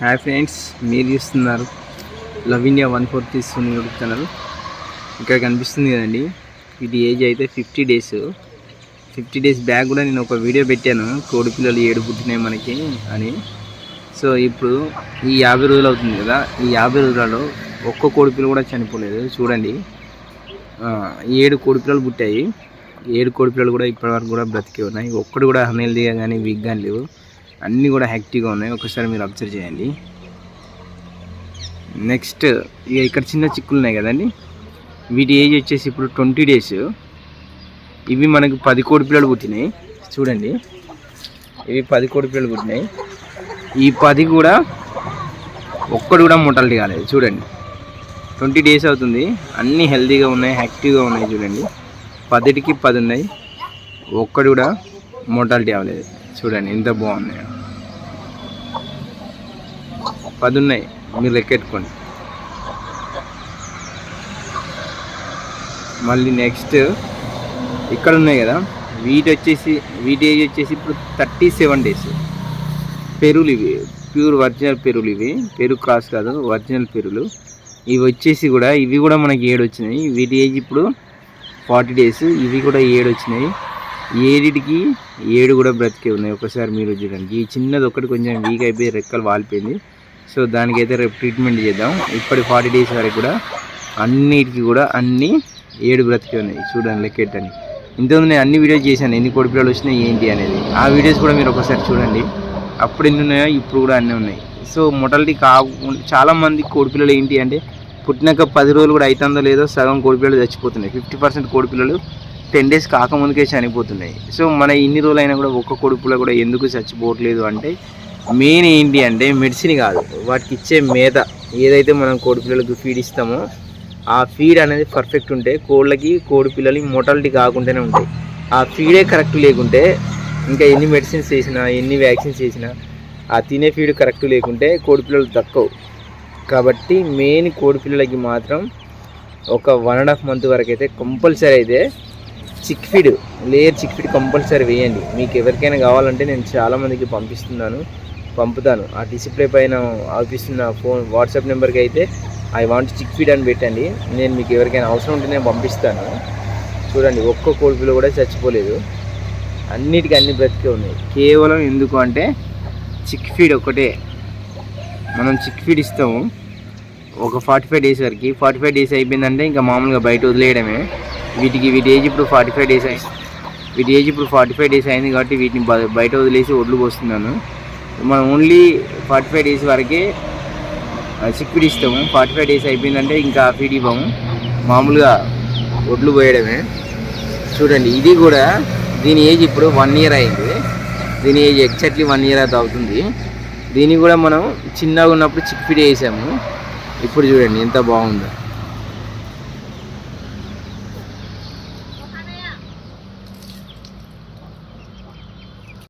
Hi friends మీరు చూస్తున్నారు love India one four తీసుకుని యూట్యూబ్ ఛానల్. ఇక్కడ కనిపిస్తుంది కదండి ఇది ఏజ్ అయితే fifty days. Fifty days back కూడా నేను ఒక వీడియో పెట్టాను కోడి పిల్లలు ఏడు పుట్టినాయి మనకి అని. సో ఇప్పుడు ఈ యాభై రోజులు అవుతుంది కదా ఈ యాభై రోజులలో ఒక్క కోడి పిల్ల కూడా చనిపోలేదు చూడండి. ఏడు కోడి పిల్లలు పుట్టాయి. ఏడు కోడి పిల్లలు కూడా ఇప్పటివరకు కూడా బ్రతికే ఉన్నాయి. ఒక్కడు కూడా అన్హెల్దీగా కానీ వీక్ కానీ లేవు. అన్నీ కూడా హ్యాక్టివ్గా ఉన్నాయి. ఒకసారి మీరు అబ్జర్వ్ చేయండి. నెక్స్ట్ ఇక ఇక్కడ చిన్న చిక్కులు ఉన్నాయి కదండి. వీటి ఏజ్ వచ్చేసి ఇప్పుడు ట్వంటీ డేస్. ఇవి మనకు పది కోడి పిల్లలు పుట్టినాయి. చూడండి. ఇవి పది కోడి పిల్లలు పుట్టినాయి. ఈ పది కూడా ఒక్కడు కూడా మొటాలిటీ కాలేదు. చూడండి. ట్వంటీ డేస్ అవుతుంది. అన్నీ హెల్తీగా ఉన్నాయి యాక్టివ్గా ఉన్నాయి చూడండి. పదిటికి పది ఉన్నాయి. ఒక్కడు కూడా మోటాలిటీ అవ్వలేదు. చూడండి ఎంత బాగుంది పది ఉన్నాయి మీరు లెక్కెట్టుకోండి. మళ్ళీ నెక్స్ట్ ఇక్కడ ఉన్నాయి కదా వీటి వచ్చేసి వీటి ఏజ్ వచ్చేసి ఇప్పుడు థర్టీ సెవెన్ డేస్. పెరులు ఇవి ప్యూర్ ఒరిజినల్ పెరులు ఇవి. పెరుగు క్రాస్ కాదు ఒరిజినల్ పెరులు. ఇవి వచ్చేసి కూడా ఇవి కూడా మనకి ఏడు వచ్చినాయి వీటి ఏజ్ ఇప్పుడు ఫార్టీ డేస్ ఇవి కూడా ఏడు వచ్చినాయి ఏడిటికి ఏడు కూడా బ్రతికే ఉన్నాయి. ఒకసారి మీరు చూడండి. ఈ చిన్నది ఒకటి కొంచెం వీక్ అయిపోయి రెక్కలు వాలిపోయింది. సో దానికైతే రేపు ట్రీట్మెంట్ చేద్దాం. ఇప్పటి ఫార్టీ డేస్ వరకు కూడా అన్నిటికీ కూడా అన్నీ ఏడు బ్రతికే ఉన్నాయి. చూడండి లెక్కెట్టని ఇంతకుముందు నేను అన్ని వీడియోస్ చేశాను. ఎన్ని కోడి పిల్లలు వచ్చినాయి ఏంటి అనేది. ఆ వీడియోస్ కూడా మీరు ఒకసారి చూడండి. అప్పుడు ఎన్ని ఉన్నాయో ఇప్పుడు కూడా అన్నీ ఉన్నాయి. సో మొటాలిటీ కాకుండా చాలామంది కోడిపిల్లలు ఏంటి అంటే పుట్టినాక పది రోజులు కూడా అవుతుందో లేదో సగం కోడిపిల్లలు చచ్చిపోతున్నాయి. ఫిఫ్టీ పర్సెంట్ కోడిపిల్లలు టెన్ డేస్ కాకముందుకే చనిపోతున్నాయి. సో మన ఇన్ని రోజులు అయినా కూడా ఒక్క కోడి కూడా ఎందుకు చచ్చిపోవట్లేదు అంటే మెయిన్ ఏంటి అంటే మెడిసిన్ కాదు. వాటికి ఇచ్చే మేత ఏదైతే మనం కోడి పిల్లలకు ఫీడ్ ఇస్తామో ఆ ఫీడ్ అనేది పర్ఫెక్ట్ ఉంటే కోళ్ళకి కోడి పిల్లలు మోటాలిటీ కాకుండానే ఉంటాయి. ఆ ఫీడే కరెక్ట్ లేకుంటే ఇంకా ఎన్ని మెడిసిన్స్ వేసినా ఎన్ని వ్యాక్సిన్స్ వేసినా ఆ తినే ఫీడ్ కరెక్ట్ లేకుంటే కోడి పిల్లలు తక్కువ కాబట్టి మెయిన్ కోడి పిల్లలకి మాత్రం ఒక వన్ అండ్ హాఫ్ మంత్ వరకు అయితే కంపల్సరీ అయితే chick feed layer chick feed compulsory వేయండి. మీకు ఎవరికైనా కావాలంటే నేను చాలామందికి పంపిస్తున్నాను పంపుతాను. ఆ డిస్ప్లే పైన ఆపిస్తున్న ఫోన్ వాట్సాప్ నెంబర్కి అయితే ఐ వాంట్ చిక్ ఫీడ్ అని పెట్టండి. నేను మీకు ఎవరికైనా అవసరం ఉంటే నేను పంపిస్తాను. చూడండి ఒక్క కోడిపిల్ల కూడా చచ్చిపోలేదు. అన్నిటికీ అన్ని బ్రతికే ఉన్నాయి. కేవలం ఎందుకు అంటే చిక్ ఫీడ్ ఒకటే. మనం చిక్ ఫీడ్ ఇస్తాము. ఒక ఫార్టీ ఫైవ్ డేస్ వరకు. ఫార్టీ ఫైవ్ డేస్ అయిపోయిందంటే ఇంకా మామూలుగా బయట వదిలేయడమే. వీటికి వీటి ఏజ్ ఇప్పుడు ఫార్టీ ఫైవ్ డేస్ అయింది వీటి ఏజ్ ఇప్పుడు ఫార్టీ ఫైవ్ డేస్ అయింది కాబట్టి వీటిని బయట వదిలేసి ఒడ్లు పోస్తున్నాను. మనం ఓన్లీ ఫార్టీ ఫైవ్ డేస్ వరకే చిక్ ఇస్తాము. ఫార్టీ ఫైవ్ డేస్ అయిపోయిందంటే ఇంకా ఫీడ్ ఇవ్వము. మామూలుగా ఒడ్లు పోయడమే. చూడండి ఇది కూడా దీని ఏజ్ ఇప్పుడు వన్ ఇయర్ అయింది. దీని ఏజ్ ఎగ్జాక్ట్లీ వన్ ఇయర్ అది అవుతుంది దీన్ని కూడా మనం చిన్నగా ఉన్నప్పుడు చిక్ ఫీడ్ వేసాము. ఇప్పుడు చూడండి ఎంత బాగుందో.